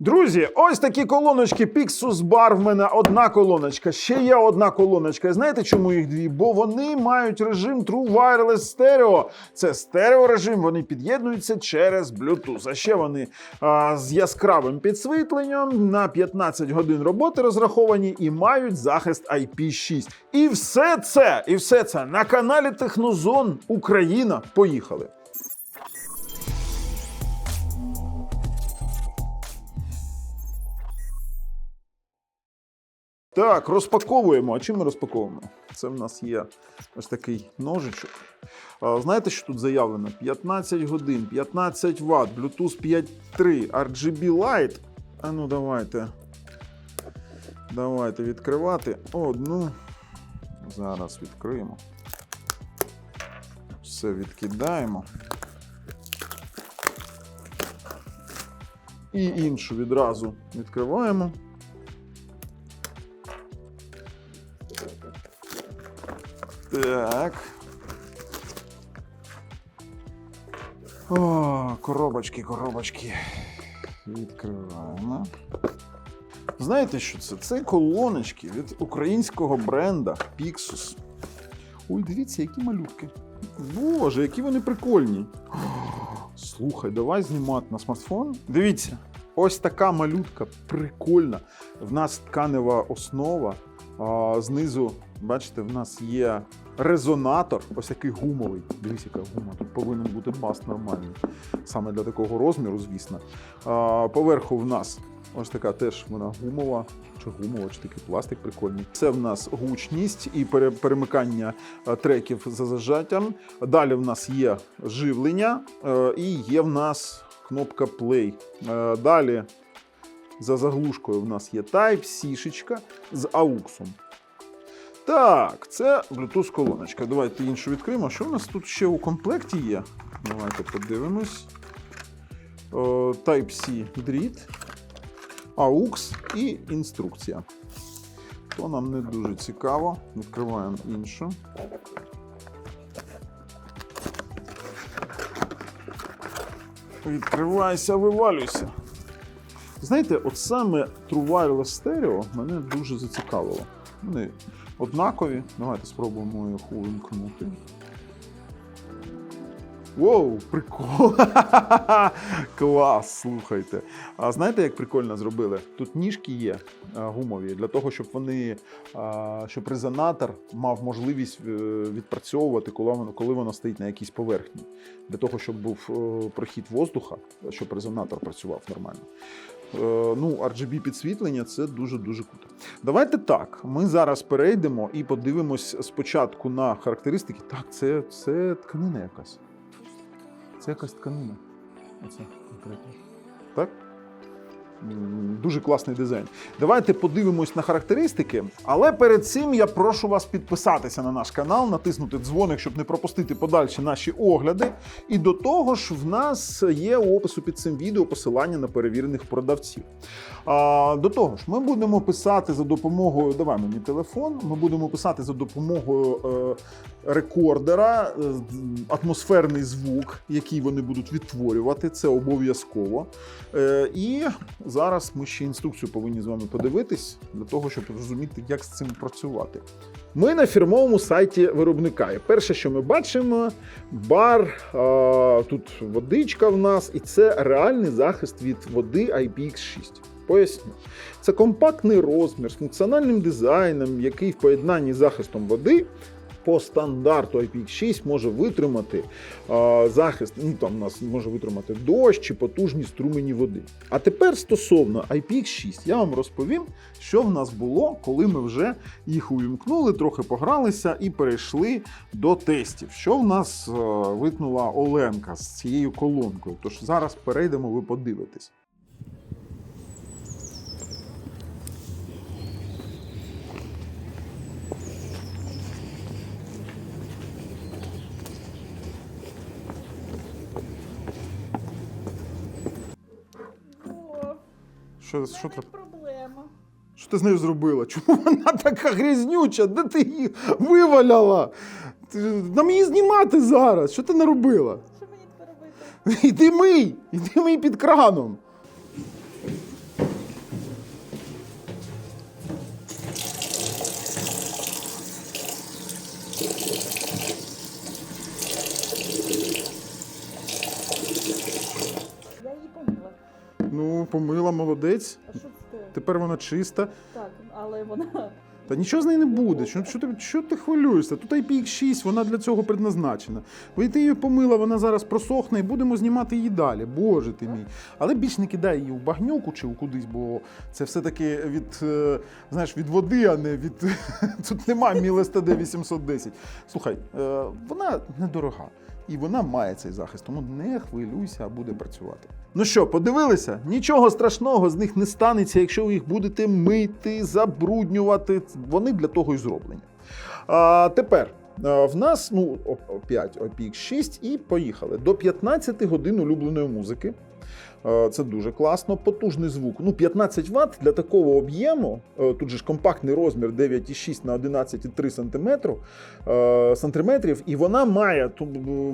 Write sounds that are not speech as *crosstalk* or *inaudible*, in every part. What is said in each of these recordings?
Друзі, ось такі колоночки Pixus Bar. В мене одна колоночка, ще є одна колоночка. Знаєте, чому їх дві? Бо вони мають режим True Wireless Stereo. Це стереорежим, вони під'єднуються через Bluetooth. А ще вони а, з яскравим підсвітленням на 15 годин роботи розраховані і мають захист IP6. І все це, і все це на каналі Технозон Україна. Поїхали. Так, розпаковуємо. А чим ми розпаковуємо? Це в нас є ось такий ножичок. Знаєте, що тут заявлено? 15 годин, 15 Вт, Bluetooth 5.3, RGB Lite. А ну давайте. Давайте відкривати одну. Зараз відкриємо. Все відкидаємо. І іншу відразу відкриваємо. Так. О, коробочки, коробочки. Відкриваємо. Знаєте, що це? Це колоночки від українського бренда Pixus. Ой, дивіться, які малютки. Боже, які вони прикольні. Слухай, давай знімати на смартфон. Дивіться, ось така малютка прикольна. В нас тканева основа. Знизу, бачите, в нас є резонатор, ось такий гумовий. Дивіться, яка гума. Тут повинен бути бас нормальний. Саме для такого розміру, звісно. Поверху в нас ось така теж вона гумова, чи гумова, чи такий пластик прикольний. Це в нас гучність і пере- перемикання е, треків за зажаттям. Далі в нас є живлення е, і є в нас кнопка Play. Е, Далі за заглушкою в нас є Type-C з AUX. Так, це Bluetooth колоночка. Давайте іншу відкриємо. Що у нас тут ще у комплекті є? Давайте подивимось. Type-C дріт, AUX і інструкція. То нам не дуже цікаво. Відкриваємо іншу. Відкривайся, вивалюйся. Знаєте, от саме True Wireless Stereo мене дуже зацікавило. Вони однакові. Давайте спробуємо їх увімкнути. Воу, прикол! *laughs* Клас, слухайте. А знаєте, як прикольно зробили? Тут ніжки є гумові для того, щоб вони, щоб резонатор мав можливість е, відпрацьовувати, коли воно, стоїть на якійсь поверхні. Для того, щоб був е, прохід воздуха, щоб резонатор працював нормально. Е, Ну, RGB підсвітлення це дуже-дуже круто. Давайте так. Ми зараз перейдемо і подивимось спочатку на характеристики. Так, це, це тканина якась. Це якась тканина. Оце конкретно. Так? Дуже класний дизайн. Давайте подивимось на характеристики. Але перед цим я прошу вас підписатися на наш канал, натиснути дзвоник, щоб не пропустити подальші наші огляди. І до того ж, в нас є у опису під цим відео посилання на перевірених продавців. А, до того ж, ми будемо писати за допомогою. Давай мені телефон. Ми будемо писати за допомогою е, рекордера е, атмосферний звук, який вони будуть відтворювати. Це обов'язково. Е, і зараз ми ще інструкцію повинні з вами подивитись для того, щоб зрозуміти, як з цим працювати. Ми на фірмовому сайті виробника. І перше, що ми бачимо, бар, а, тут водичка в нас, і це реальний захист від води IPX6. Поясню. Це компактний розмір з функціональним дизайном, який в поєднанні з захистом води по стандарту IPX6 може витримати а, захист, ну там у нас може витримати дощ чи потужні струмені води. А тепер стосовно IPX6, я вам розповім, що в нас було, коли ми вже їх увімкнули, трохи погралися і перейшли до тестів. Що в нас е, витнула Оленка з цією колонкою? Тож зараз перейдемо, ви подивитесь. Що, що, проблема. що ти з нею зробила? Чому вона така грязнюча? Де ти її виваляла? Ти- Нам її знімати зараз. Що ти наробила? Що мені тепер робити? Іди мий! Іди мий під краном. Помила, молодець. А що це? Тепер вона чиста. Так, але вона. Та нічого з нею не буде. Що, що, ти, що ти хвилюєшся? Тут IPX6, вона для цього предназначена. Ви ти її помила, вона зараз просохне і будемо знімати її далі. Боже ти мій. Але більш не кидай її у багнюку чи у кудись, бо це все-таки від, е, знаєш, від води, а не від. *laughs* Тут немає Міл СТД 810. Слухай, е, вона недорога. І вона має цей захист, тому не хвилюйся, а буде працювати. Ну що, подивилися? Нічого страшного з них не станеться, якщо ви їх будете мити, забруднювати. Вони для того і зроблені. А, тепер. В нас ну, о- опік OPX 6 і поїхали. До 15 годин улюбленої музики. Е, Це дуже класно. Потужний звук. Ну, 15 Вт для такого об'єму. е, Тут же ж компактний розмір 9,6 на 11,3 см, е, сантиметрів, і вона має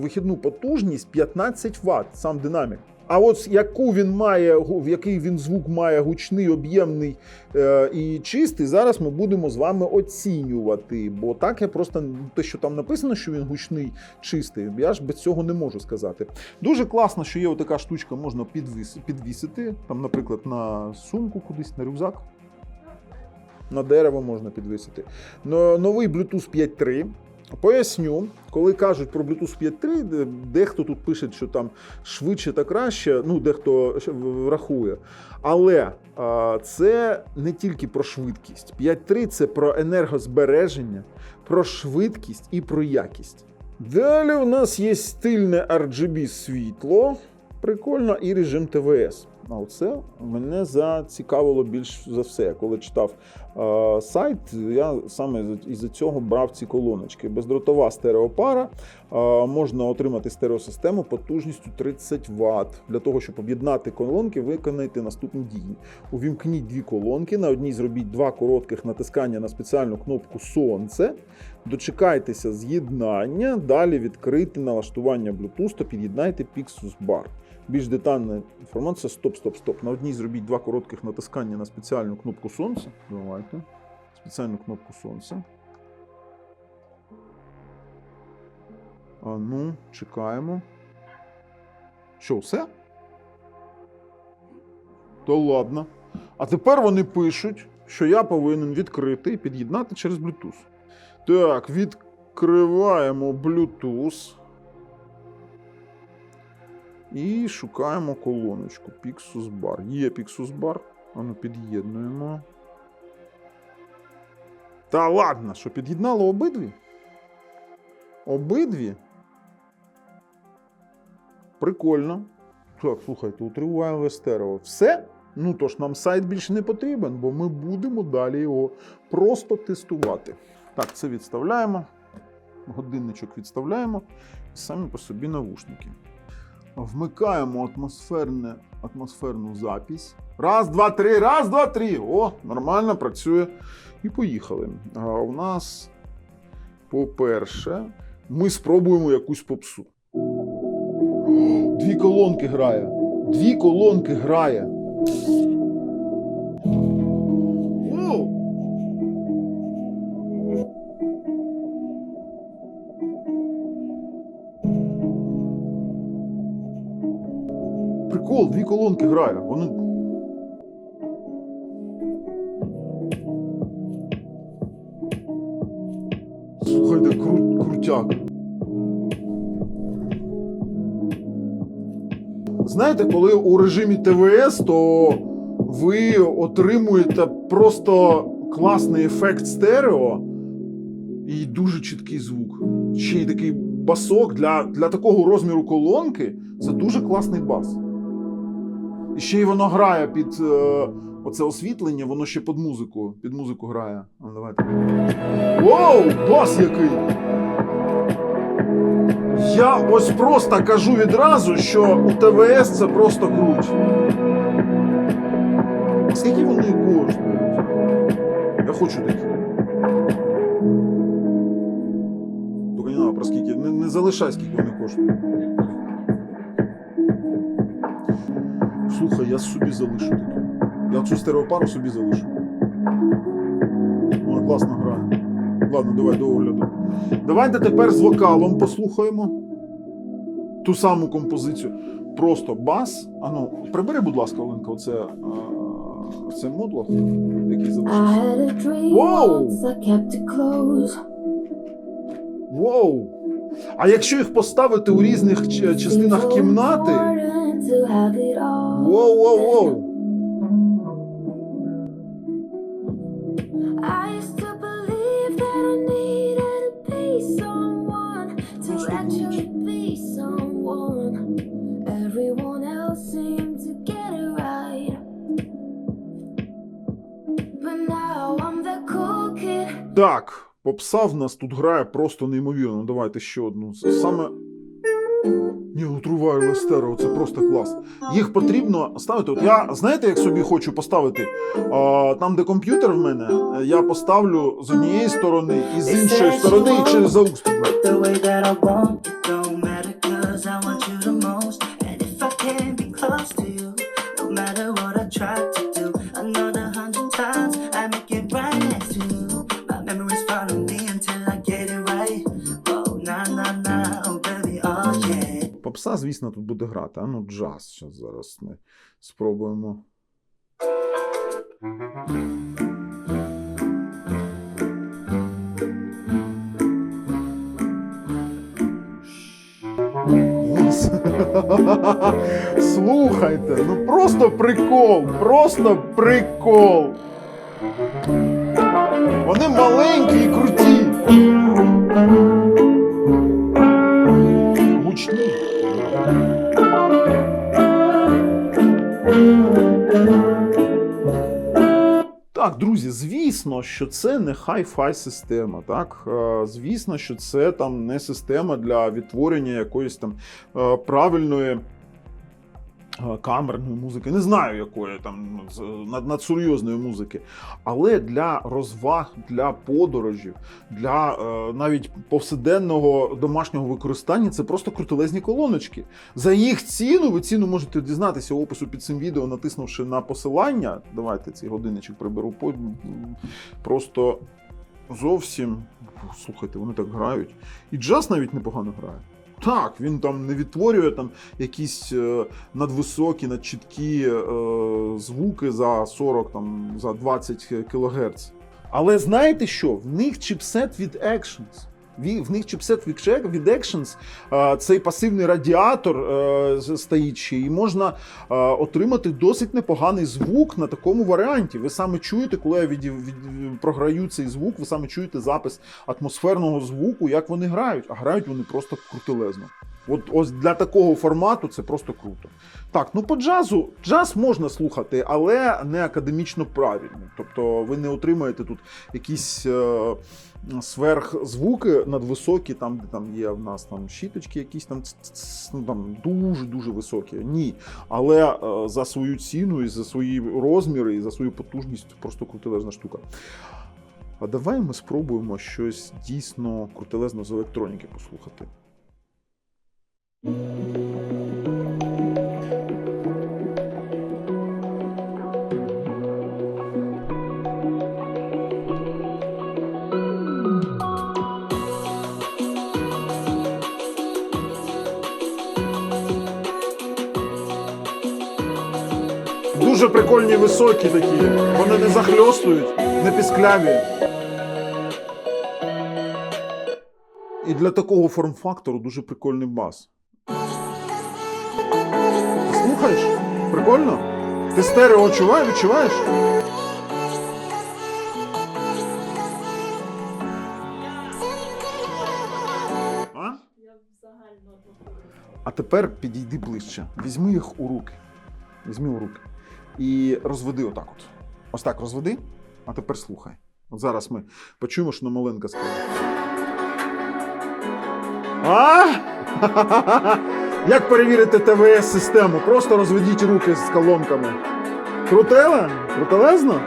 вихідну потужність 15 Вт, сам динамік. А от яку він має, який він звук має гучний, об'ємний е, і чистий, зараз ми будемо з вами оцінювати. Бо так я просто те, що там написано, що він гучний, чистий, я ж без цього не можу сказати. Дуже класно, що є така штучка, можна підвис, підвісити, там, наприклад, на сумку кудись, на рюкзак. На дерево можна підвісити. Но- Новий Bluetooth 5.3. Поясню, коли кажуть про Bluetooth 5.3, дехто тут пише, що там швидше та краще, ну дехто рахує. Але а, це не тільки про швидкість. 5.3 це про енергозбереження, про швидкість і про якість. Далі у нас є стильне RGB світло, прикольно, і режим ТВС. А оце мене зацікавило більш за все. Коли читав е, сайт, я саме із-за цього брав ці колоночки. Бездротова стереопара, е, можна отримати стереосистему потужністю 30 Вт. Для того, щоб об'єднати колонки, виконайте наступні дії. Увімкніть дві колонки, на одній зробіть два коротких натискання на спеціальну кнопку Сонце. Дочекайтеся з'єднання, далі відкрити налаштування Bluetooth та під'єднайте Pixus Bar. Більш детальна інформація. Стоп, стоп, стоп. На одній зробіть два коротких натискання на спеціальну кнопку Сонце. Давайте. Спеціальну кнопку Сонце. А ну, чекаємо. Що, все? То ладно. А тепер вони пишуть, що я повинен відкрити і під'єднати через Bluetooth. Так, відкриваємо Bluetooth. І шукаємо колоночку Pixus Bar. Є Pixus Bar. Ану, під'єднуємо. Та ладно, що під'єднало обидві? Обидві? Прикольно. Так, слухайте, утриваємо стерео. Все? Ну тож нам сайт більше не потрібен, бо ми будемо далі його просто тестувати. Так, це відставляємо. Годинничок відставляємо. І самі по собі навушники. Вмикаємо атмосферне, атмосферну запись. Раз, два, три, раз, два, три. О, нормально працює. І поїхали. А у нас, по-перше, ми спробуємо якусь попсу. Дві колонки грає. Дві колонки грає. Колонки грає. Вони. Слухайте, кру... крутяк. Знаєте, коли у режимі ТВС, то ви отримуєте просто класний ефект стерео і дуже чіткий звук. Ще й такий басок для, для такого розміру колонки це дуже класний бас. І ще й воно грає під е, оце освітлення, воно ще під музику, під музику грає. А, давайте. Воу, бас який! Я ось просто кажу відразу, що у ТВС це просто круть. Скільки вони коштують? Я хочу такі. Тільки не треба про скільки. Не, не залишай, скільки вони коштують. Слухай, я собі залишу такі. Я цю стереопару собі залишу. Вона класно грає. Ладно, давай до огляду. Давайте тепер з вокалом послухаємо ту саму композицію. просто бас. Ану, прибери, будь ласка, Оленка, оце, це модло, який залишився. had a А якщо їх поставити у різних частинах кімнати. Воу, воу, воу! Так, попса в нас тут грає просто неймовірно. Ну, Давайте ще одну. Саме. Ні, отруваю Лестеро, це просто клас. Їх потрібно ставити. От я знаєте, як собі хочу поставити? А, там, де комп'ютер в мене, я поставлю з однієї сторони і з іншої сторони і через AUX. Звісно, тут буде грати. А ну, джаз. Щас зараз ми спробуємо. *laughs* Слухайте, ну просто прикол, просто прикол. Вони маленькі і круті. Гучні. Так, друзі, звісно, що це не хай-фай система. Так, Е, звісно, що це там не система для відтворення якоїсь там е, правильної. Е, Камерної музики, не знаю якої там з- надсерйозної музики, але для розваг, для подорожів, для е, навіть повсякденного домашнього використання це просто крутелезні колоночки. За їх ціну ви ціну можете дізнатися опису під цим відео, натиснувши на посилання. Давайте цей годинничок приберу. Просто зовсім слухайте, вони так грають. І джаз навіть непогано грає. Так, він там не відтворює там якісь е, надвисокі, надчіткі е, звуки за 40, там, за 20 кГц. Але знаєте що? В них чіпсет від Actions. В них чіпсет від Actions, е, цей пасивний радіатор е, стоїть ще, і можна е, отримати досить непоганий звук на такому варіанті. Ви саме чуєте, коли я від, від, програю цей звук, ви саме чуєте запис атмосферного звуку, як вони грають. А грають вони просто крутелезно. От ось для такого формату це просто круто. Так, ну по джазу джаз можна слухати, але не академічно правильно. Тобто ви не отримаєте тут якісь е, сверхзвуки надвисокі, там, де там є в нас там щіточки, якісь там, ну, там дуже дуже високі. Ні. Але е, за свою ціну і за свої розміри, і за свою потужність просто крутелезна штука. А давай ми спробуємо щось дійсно крутелезно з електроніки послухати. Високі такі. Вони не захльостують, не піскляві. І для такого форм-фактору дуже прикольний бас. Слухаєш? Прикольно? Ти стерео відчуваєш? відчуваєш? А тепер підійди ближче. Візьми їх у руки. Візьми у руки. І розведи отак от. Ось так розведи, а тепер слухай. От зараз ми почуємо, що Номоленка сказала. А? *laughs* Як перевірити ТВС-систему? Просто розведіть руки з колонками. Крутеле? Крутелезно?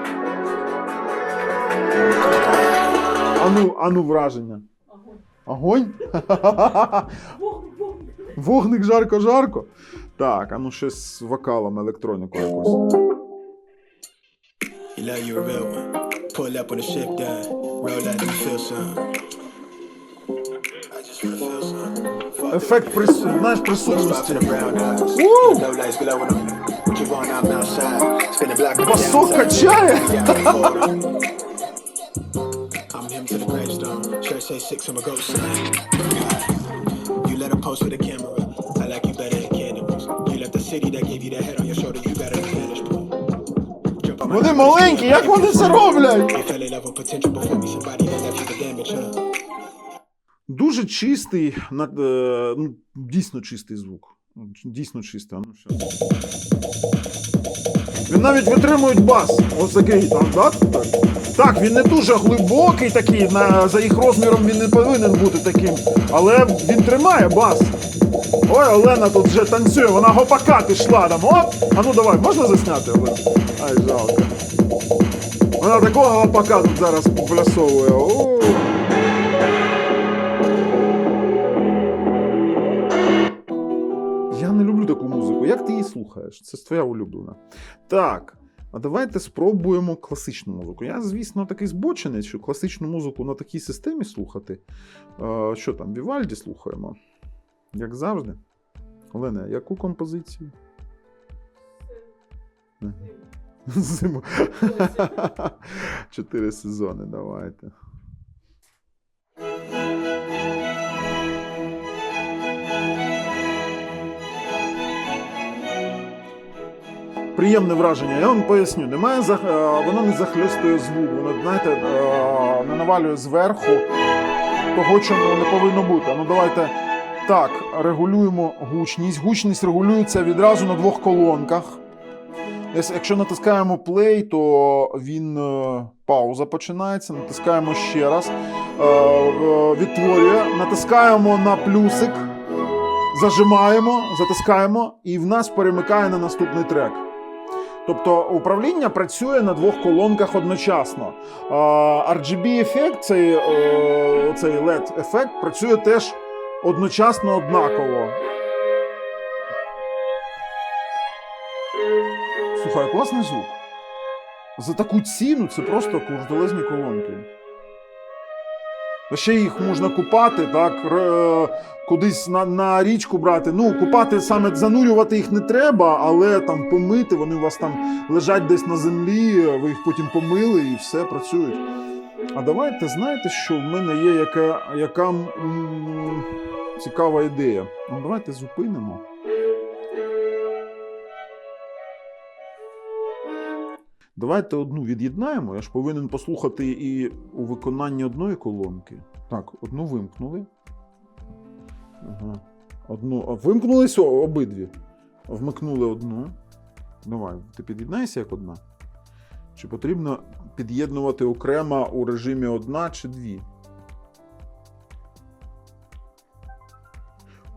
Ану, ану враження. огонь. Огонь? *laughs* Вогник жарко-жарко. Так, а ну щось з вокалом, електроніку якусь. You know you a real one. Pull up on the ship down. Roll out and feel some. I just wanna feel some. ефект прис... знаєш, Spot присутності. for the brown eyes. Woo! The low lights glowing on. What you want, I'm outside. Spin the block on the Басок downside. качає. Yeah, I'm cold. I'm him to the gravestone. Church say six, I'm a ghost. You let her post with a camera. City that gave you the head on your shoulder. You better than vanish, bro. Jump on my Вони маленькі, як вони це роблять? Дуже чистий, е, ну, дійсно чистий звук. Дійсно чистий. А ну, що? Він навіть витримує бас. Ось такий там, так? Так, так він не дуже глибокий такий, на, за їх розміром він не повинен бути таким. Але він тримає бас. Ой, Олена тут вже танцює, вона гопака пішла там. Оп! А ну давай, можна засняти, Олена? Ай, жалко. Вона такого гопака тут зараз поплясовує. Я не люблю таку музику. Як ти її слухаєш? Це твоя улюблена. Так. А давайте спробуємо класичну музику. Я, звісно, такий збочений, що класичну музику на такій системі слухати. Е, що там, Вівальді слухаємо? Як завжди. Олена, яку композицію? Зиму. *laughs* *laughs* Чотири сезони, давайте. Приємне враження. Я вам поясню. Немає зах... е, воно не захльостує звук, воно, знаєте, е, не навалює зверху того, чого не повинно бути. Ну давайте так, регулюємо гучність. Гучність регулюється відразу на двох колонках. Якщо натискаємо play, то він е, пауза починається. Натискаємо ще раз, е, е, відтворює, натискаємо на плюсик, зажимаємо, затискаємо, і в нас перемикає на наступний трек. Тобто управління працює на двох колонках одночасно. RGB-ефект, цей, е, цей LED-ефект, працює теж одночасно однаково. Слухай, класний звук. За таку ціну це просто курдолезні колонки. А ще їх можна купати, так, ре- кудись на, на річку брати. Ну, купати саме занурювати їх не треба, але там помити, вони у вас там лежать десь на землі, ви їх потім помили і все працюють. А давайте знаєте, що в мене є яка, яка м, цікава ідея. Ну, давайте зупинимо. Давайте одну від'єднаємо. Я ж повинен послухати і у виконанні одної колонки. Так, одну вимкнули. Ага. Одну. О- обидві. Вмикнули одну. Давай, ти під'єднаєшся як одна? Чи потрібно під'єднувати окремо у режимі одна чи дві?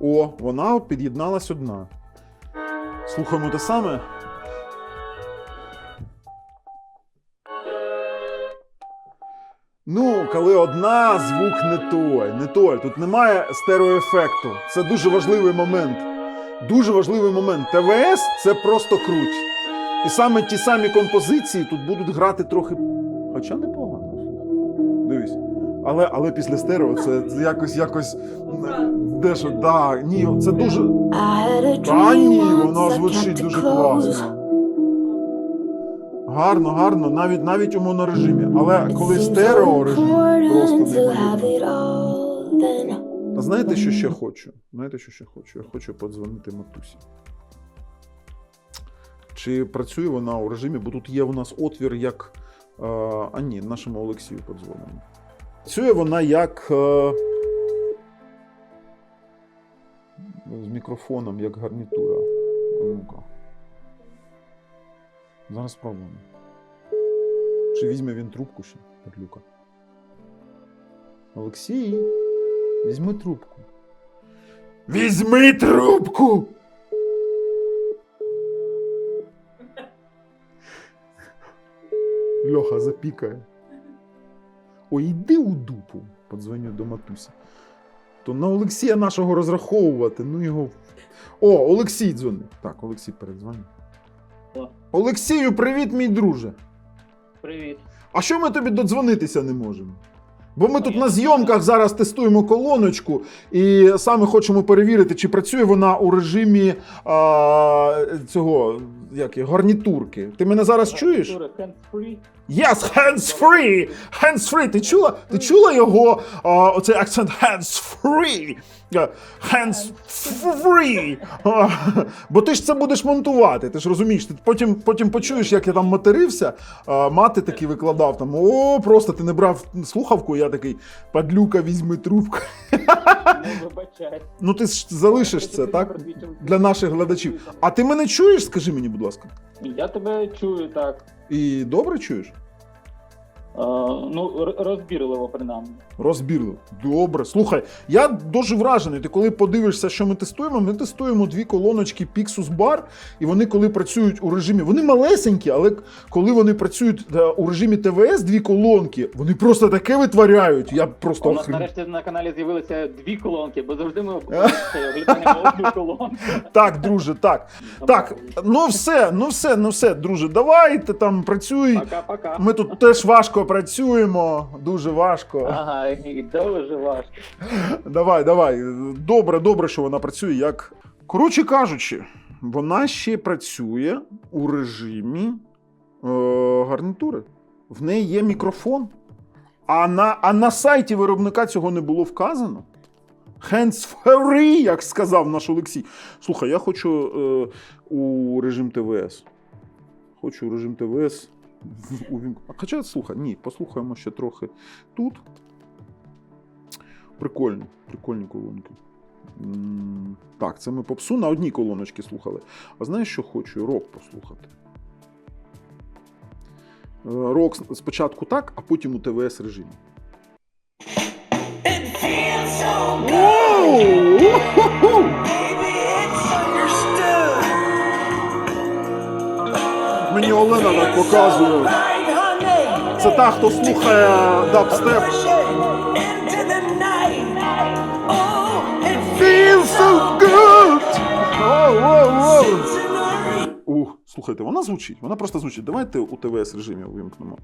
О, вона під'єдналась одна. Слухаємо те саме. Ну, коли одна, звук не той, не той. Тут немає стереоефекту. Це дуже важливий момент. Дуже важливий момент. ТВС це просто круть. І саме ті самі композиції тут будуть грати трохи. Хоча непогано. Дивись. Але, але після стерео це якось якось. Дещо, да, ні, це дуже. Та ні, воно звучить дуже класно. Гарно, гарно, навіть навіть у монорежимі. Але коли стерео режим, просто then. А знаєте, що ще хочу? Знаєте, що ще хочу? Я хочу подзвонити матусі. Чи працює вона у режимі, бо тут є у нас отвір як. е, А ні, нашому Олексію подзвонимо. Працює вона як. е, З мікрофоном, як гарнітура. Ну-ка. Зараз спробуємо. Чи візьме він трубку ще, Петлюка? Олексій, візьми трубку. Візьми трубку! Льоха запікає. Ой, йди у дупу, подзвоню до матусі. То на Олексія нашого розраховувати, ну його. О, Олексій дзвонить. Так, Олексій передзвонив. Олексію, привіт, мій друже. Привіт. А що ми тобі додзвонитися не можемо? Бо ми тут на зйомках зараз тестуємо колоночку і саме хочемо перевірити, чи працює вона у режимі а, цього як є, гарнітурки. Ти мене зараз чуєш? Hands-free. Yes, hands free! Hands free! Ти чула? Ти чула його а, оцей акцент hands free? Е, Hands free! Бо ти ж це будеш монтувати, ти ж розумієш, ти потім, потім почуєш, як я там матерився, а, мати такі викладав там. О, просто ти не брав слухавку, я такий падлюка, візьми трубку. Ну ти ж залишиш це, так? Для наших глядачів. А ти мене чуєш, скажи мені, будь ласка. Я тебе чую так. І добре чуєш? Е, ну, розбірливо принаймні. Розбірливо. Добре. Слухай, я дуже вражений. Ти коли подивишся, що ми тестуємо, ми тестуємо дві колоночки Pixus Bar, і вони, коли працюють у режимі, вони малесенькі, але коли вони працюють е, у режимі ТВС, дві колонки, вони просто таке витворяють. Я просто У нас нарешті на каналі з'явилися дві колонки, бо завжди ми оглядаємо одну колонку. Так, друже, так. Так, ну все, ну все, ну все, друже, давай ти там працюй. Пока-пока. Ми тут теж важко працюємо, дуже важко. Ага, і дуже важко. Давай, давай. Добре, добре, що вона працює як. Коротше кажучи, вона ще працює у режимі е, гарнітури. В неї є мікрофон. А на, а на сайті виробника цього не було вказано. Hands free, як сказав наш Олексій. Слухай, я хочу е, у режим ТВС. Хочу у режим ТВС. Хоча, слухай, ні, послухаємо ще трохи тут. Прикольні, прикольні колонки. Так, це ми попсу на одній колоночці слухали. А знаєш, що хочу? Рок послухати. Е, Рок спочатку так, а потім у ТВС режимі. Мені *laughs* Олена нам показує. Це та, хто слухає дабстеп. Ух, слухайте, вона звучить, вона просто звучить. Давайте у ТВС режимі увімкнемо.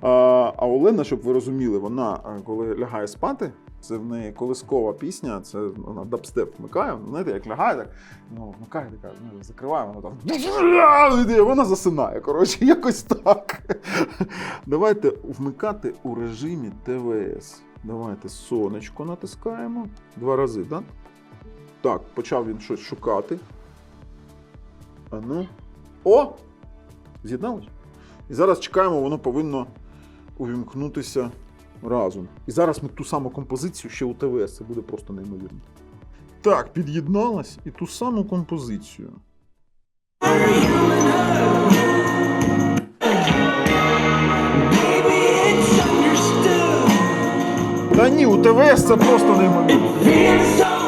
А, а Олена, щоб ви розуміли, вона коли лягає спати, це в неї колискова пісня, це вона дабстеп вмикає. Знаєте, як лягає, так ну, вмикає, така, ну, закриває, вона там. Вона засинає. Коротше, *laughs* якось так. Давайте вмикати у режимі ТВС. Давайте сонечко натискаємо. Два рази, так? Так, почав він щось шукати. А ну. О! З'єдналось? І зараз чекаємо, воно повинно увімкнутися разом. І зараз ми ту саму композицію ще у ТВС, це буде просто неймовірно. Так, під'єдналась і ту саму композицію. Та ні, у ТВС це просто неймовірно.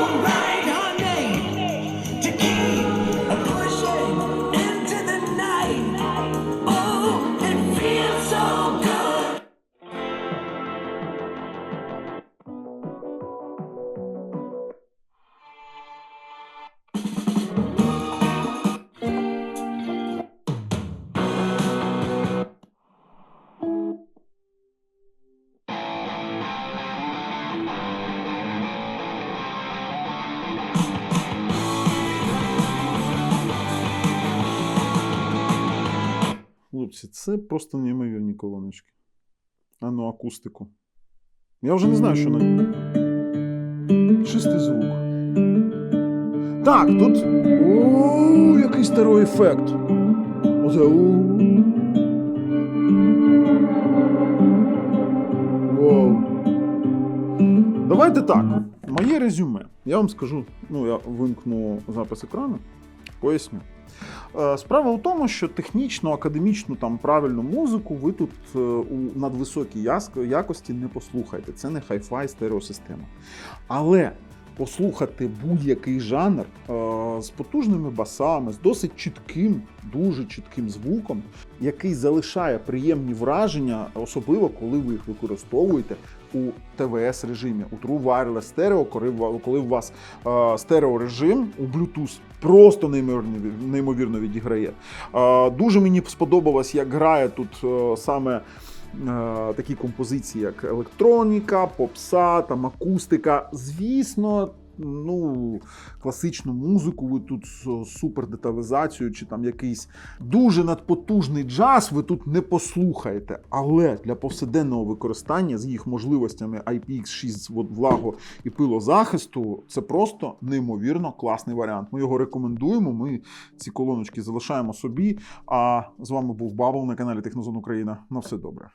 Хлопці, це просто неймовірні колоночки. А ну, акустику. Я вже не знаю, що на. Чистий звук. Так, тут. О, який старий ефект. Оце. у. Давайте так. Моє резюме. Я вам скажу, ну, я вимкну запис екрану, поясню. Е, Справа у тому, що технічну, академічну там правильну музику ви тут е, у надвисокій якості не послухаєте. Це не хай-фай стереосистема. Але послухати будь-який жанр е, з потужними басами, з досить чітким, дуже чітким звуком, який залишає приємні враження, особливо коли ви їх використовуєте у ТВС режимі, у True Wireless Stereo, коли, у вас е, стереорежим у Bluetooth просто неймовірно, відіграє. Е, дуже мені сподобалось, як грає тут саме такі композиції, як електроніка, попса, там акустика. Звісно, ну, класичну музику, ви тут з супер деталізацією, чи там якийсь дуже надпотужний джаз, ви тут не послухаєте. Але для повсякденного використання з їх можливостями IPX6 от, влаго і пилозахисту це просто неймовірно класний варіант. Ми його рекомендуємо. Ми ці колоночки залишаємо собі. А з вами був Бабл на каналі Технозон Україна. На все добре.